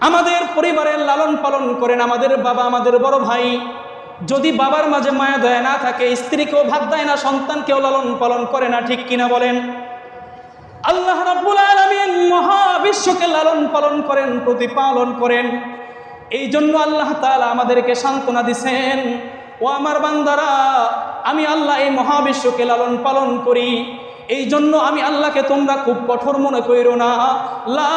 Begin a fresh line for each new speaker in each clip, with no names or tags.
আমাদের পরিবারের লালন পালন করেন আমাদের বাবা, আমাদের বড় ভাই। যদি বাবার মাঝে মায়া দয়া না থাকে, স্ত্রীকেও ভাত দেয় না, সন্তানকেও লালন পালন করে না, ঠিক কিনা বলেন? আল্লাহ রাব্বুল আলামিন মহাবিশ্বকে লালন পালন করেন, প্রতিপালন করেন। এই জন্য আল্লাহ তাআলা আমাদেরকে সান্ত্বনা দিছেন, ও আমার বান্দারা, আমি আল্লাহ এই মহাবিশ্বকে লালন পালন করি। এই জন্য আমি আল্লাহকে তোমরা খুব কঠোর মনে কইরো না। লা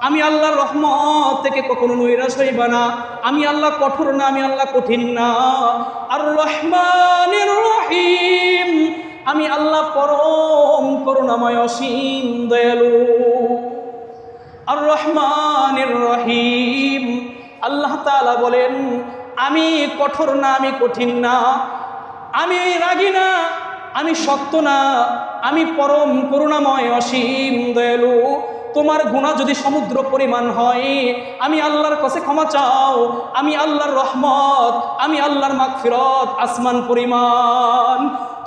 আমি আল্লাহর রহমত থেকে কখনো নৈরাশ হইবা না। আমি আল্লাহ কঠোর না, আমি আল্লাহ কঠিন না। আর রহমানের রহিম। আমি আল্লাহ পরম করুণাময়, অসীম দয়ালু। আর রহমানের রহিম। আল্লাহ তাআলা বলেন, আমি কঠোর না, আমি কঠিন না। আমি রাগি না আমি সত্য না, আমি পরম করুণাময় অসীম দয়ালু। তোমার গুণা যদি সমুদ্র পরিমাণ হয়, আমি আল্লাহর কাছে ক্ষমা চাও, আমি আল্লাহর রহমত, আমি আল্লাহর মাগফিরত আসমান পরিমাণ।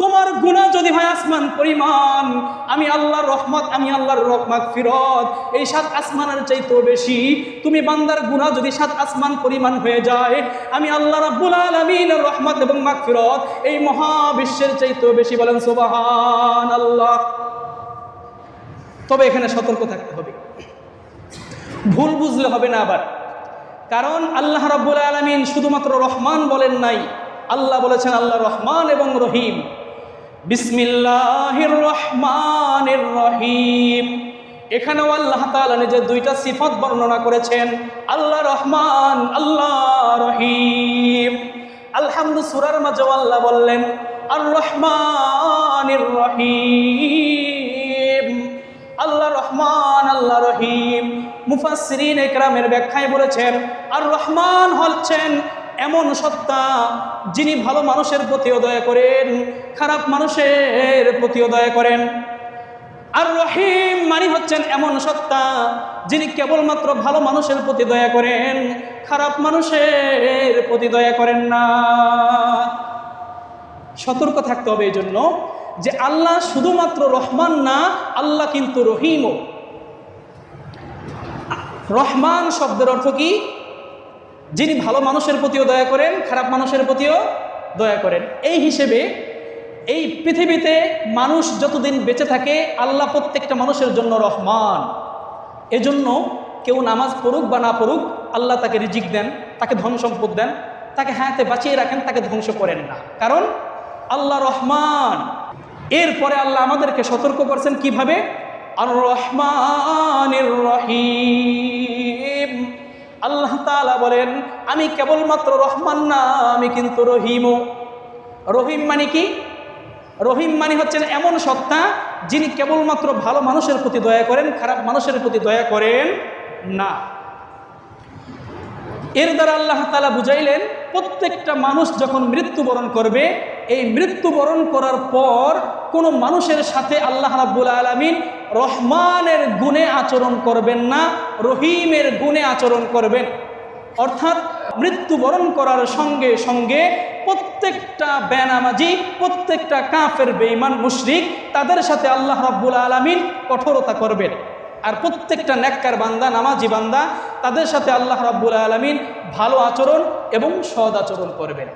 তোমার গুণা যদি হয় আসমান পরিমাণ, আমি আল্লাহর রহমত, আমি আল্লাহর মাগফিরত। এই সাত আসমানের চাইতেও বেশি তুমি বান্দার গুণা যদি সাত আসমান পরিমাণ হয়ে যায়, আমি আল্লাহ রাব্বুল আলামিনের রহমত এবং মাগফিরত এই মহাবিশ্বের চাইতেও বেশি বলেন সুবহান আল্লাহ তবে এখানে সতর্ক থাকতে হবে। ভুল বুঝলে হবে না আবার। কারণ আল্লাহ রাব্বুল আলামিন শুধুমাত্র রহমান বলেন নাই, আল্লাহ বলেছেন আল্লাহ রহমান এবং রহিম। বিসমিল্লাহির রহমানির রহিম এখানেও আল্লাহ তাআলা নিজের দুইটা সিফত বর্ণনা করেছেন। আল্লাহ রহমান, আল্লাহ রহিম। আলহামদু সুরার মাঝেও আল্লাহ বললেন আর রহমানির রহিম আল্লাহ রহমান, আল্লাহ রহিম। মুফাসরিন একরামের ব্যাখ্যায় বলেছেন আর রহমান হচ্ছেন এমন সত্তা যিনি ভালো মানুষের প্রতিও দয়া করেন, খারাপ মানুষের প্রতিও দয়া করেন। আর রহিম মানি হচ্ছেন এমন সত্তা যিনি কেবলমাত্র ভালো মানুষের প্রতি দয়া করেন, খারাপ মানুষের প্রতি দয়া করেন না। সতর্ক থাকতে হবে এই জন্য যে আল্লাহ শুধুমাত্র রহমান না, আল্লাহ কিন্তু রহিমও। রহমান শব্দের অর্থ কি? যিনি ভালো মানুষের প্রতিও দয়া করেন, খারাপ মানুষের প্রতিও দয়া করেন। এই হিসেবে এই পৃথিবীতে মানুষ যতদিন বেঁচে থাকে, আল্লাহ প্রত্যেকটা মানুষের জন্য রহমান। এজন্য কেউ নামাজ পড়ুক বা না পড়ুক, আল্লাহ তাকে রিজিক দেন, তাকে ধন সম্পদ দেন, তাকে হায়াতে বাঁচিয়ে রাখেন, তাকে ধ্বংস করেন না। কারণ আল্লাহ রহমান। এরপরে আল্লাহ আমাদেরকে সতর্ক করছেন কীভাবে? আর রহমানির রহিম। তাআলা বলেন, আমি কেবলমাত্র রহমান না, আমি কিন্তু রহিমও। রহিম মানে কি? রহিম মানে হচ্ছেন এমন সত্তা যিনি কেবলমাত্র ভালো মানুষের প্রতি দয়া করেন, খারাপ মানুষের প্রতি দয়া করেন না। এর দ্বারা আল্লাহ তালা বুঝাইলেন, প্রত্যেকটা মানুষ যখন মৃত্যুবরণ করবে, এই মৃত্যুবরণ করার পর কোনো মানুষের সাথে আল্লাহ রাব্বুল আলমিন রহমানের গুণে আচরণ করবেন না, রহিমের গুণে আচরণ করবেন। অর্থাৎ মৃত্যুবরণ করার সঙ্গে সঙ্গে প্রত্যেকটা বেনামাজি, প্রত্যেকটা কাফের, বেঈমান, মুশরিক তাদের সাথে আল্লাহ রাব্বুল আলমিন কঠোরতা করবেন। আর প্রত্যেকটা ন্যাক্কার বান্দা, নামাজি বান্দা তাদের সাথে আল্লাহ রাব্বুল আলমিন ভালো আচরণ এবং সদ আচরণ করবেন।